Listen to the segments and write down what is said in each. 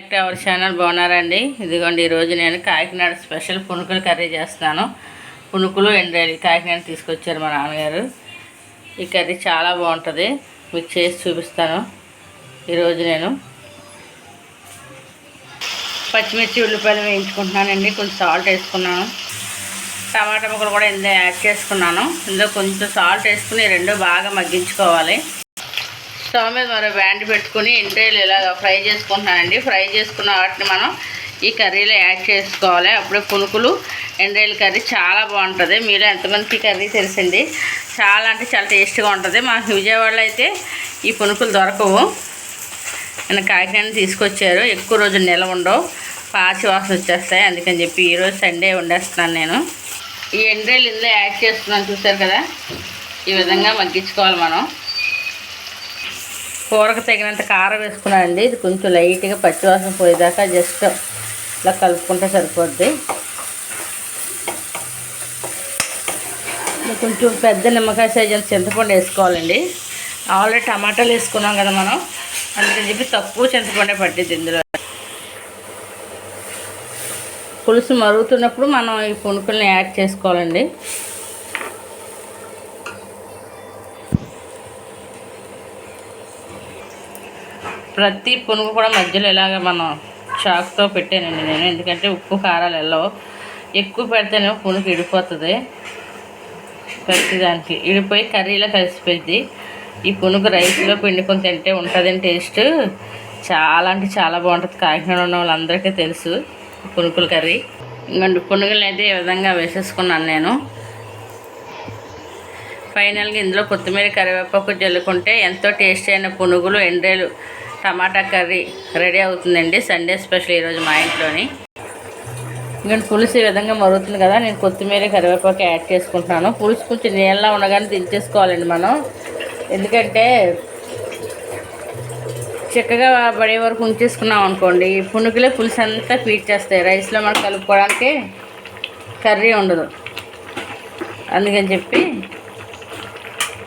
Back to our channel బాగున్నారండి. ఇదిగోండి ఈరోజు నేను కాకినాడ స్పెషల్ పునుకులు కర్రీ చేస్తున్నాను. పునుకులు ఎండ్రాయిలు కాకినాడ తీసుకొచ్చారు మా నాన్నగారు. ఈ కర్రీ చాలా బాగుంటుంది. మీకు చేసి చూపిస్తాను. ఈరోజు నేను పచ్చిమిర్చి ఉల్లిపాయలు వేయించుకుంటున్నానండి. కొంచెం సాల్ట్ వేసుకున్నాను. టమాటా ముక్కలు కూడా ఇందులో యాడ్ చేసుకున్నాను. ఇందులో కొంచెం సాల్ట్ వేసుకుని రెండు బాగా మగ్గించుకోవాలి. స్టవ్ మీద మరో బ్యాండ్ పెట్టుకుని ఎండ్రాయిలు ఇలాగ ఫ్రై చేసుకుంటున్నానండి. ఫ్రై చేసుకున్న వాటిని మనం ఈ కర్రీలో యాడ్ చేసుకోవాలి. అప్పుడే పునుకులు ఎండ్రాయిల కర్రీ చాలా బాగుంటుంది. మీలో ఎంతమందికి కర్రీ తెలిసింది? చాలా అంటే చాలా టేస్ట్గా ఉంటుంది. మాకు విజయవాడలో అయితే ఈ పునుకులు దొరకవు. నేను కాకినాడ తీసుకొచ్చారు. ఎక్కువ రోజులు నిల్వ ఉండవు. పాచి వాసన వచ్చేస్తాయి. అందుకని చెప్పి ఈరోజు సండే వండేస్తున్నాను నేను. ఈ ఎండ్రాయిలు ఇందులో యాడ్ చేస్తున్నాను చూసారు కదా? ఈ విధంగా మగ్గించుకోవాలి మనం. కూరకు తగినంత కారం వేసుకున్నానండి. ఇది కొంచెం లైట్గా పచ్చివాసన పోయేదాకా జస్ట్ ఇలా కలుపుకుంటే సరిపోద్ది. కొంచెం పెద్ద నిమ్మకాయ సైజ్ అంత చింతపండు వేసుకోవాలండి. ఆల్రెడీ టమాటాలు వేసుకున్నాం కదా మనం. అందుకని చెప్పి తక్కువ చింతపండే పట్టింది ఇందులో. పులుసు మరుగుతున్నప్పుడు మనం ఈ పునుకుల్ని యాడ్ చేసుకోవాలండి. ప్రతి పునుగు కూడా మధ్యలో ఇలాగ మనం చాకుతో పెట్టానండి నేను. ఎందుకంటే ఉప్పు కారాలు వెళ్ళవు ఎక్కువ పెడితేనే పునుగు ఇడిపోతుంది. ప్రతిదానికి ఇడిపోయి కర్రీలో కలిసిపోయింది ఈ పునుగు రైస్లో పిండుకొని తింటే ఉంటుందని టేస్ట్ చాలా అంటే చాలా బాగుంటుంది. కాకినాడ ఉన్న వాళ్ళందరికీ తెలుసు పునుకుల కర్రీ. ఇంకా పునుగులు అయితే ఈ విధంగా వేసేసుకున్నాను నేను. ఫైనల్గా ఇందులో కొత్తిమీర కరివేపాకు జల్లుకుంటే ఎంతో టేస్టీ అయిన పునుగులు ఎండ్రేలు టమాటా కర్రీ రెడీ అవుతుందండి. సండే స్పెషల్ ఈరోజు మా ఇంట్లోని. ఇంకా పులుసు ఈ విధంగా మరుగుతుంది కదా నేను కొత్తిమీర కరివేపాకు యాడ్ చేసుకుంటున్నాను. పులుసు కొంచెం నీళ్ళ ఉండగానే దించేసుకోవాలండి మనం. ఎందుకంటే చిక్కగా పడే వరకు ఉంచేసుకున్నాం అనుకోండి ఈ పులుసు అంతా పీడ్చేస్తాయి రైస్లో మనం కలుపుకోవడానికి కర్రీ ఉండదు. అందుకని చెప్పి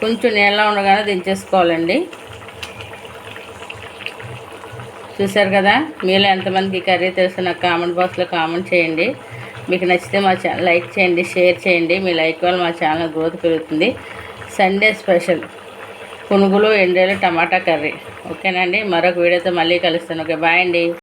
కొంచెం నీళ్ళ ఉండగానే దించేసుకోవాలండి. చూసారు కదా? మీలో ఎంతమందికి కర్రీ తెలుసు నాకు కామెంట్ బాక్స్లో కామెంట్ చేయండి. మీకు నచ్చితే మా ఛానల్ లైక్ చేయండి షేర్ చేయండి. మీ లైక్ వల్ల మా ఛానల్ గ్రోత్ పెరుగుతుంది. సండే స్పెషల్ పునుగులు ఎండేలు టమాటా కర్రీ. ఓకేనండి? మరొక వీడియోతో మళ్ళీ కలుస్తాను. ఓకే బాయ్ అండి.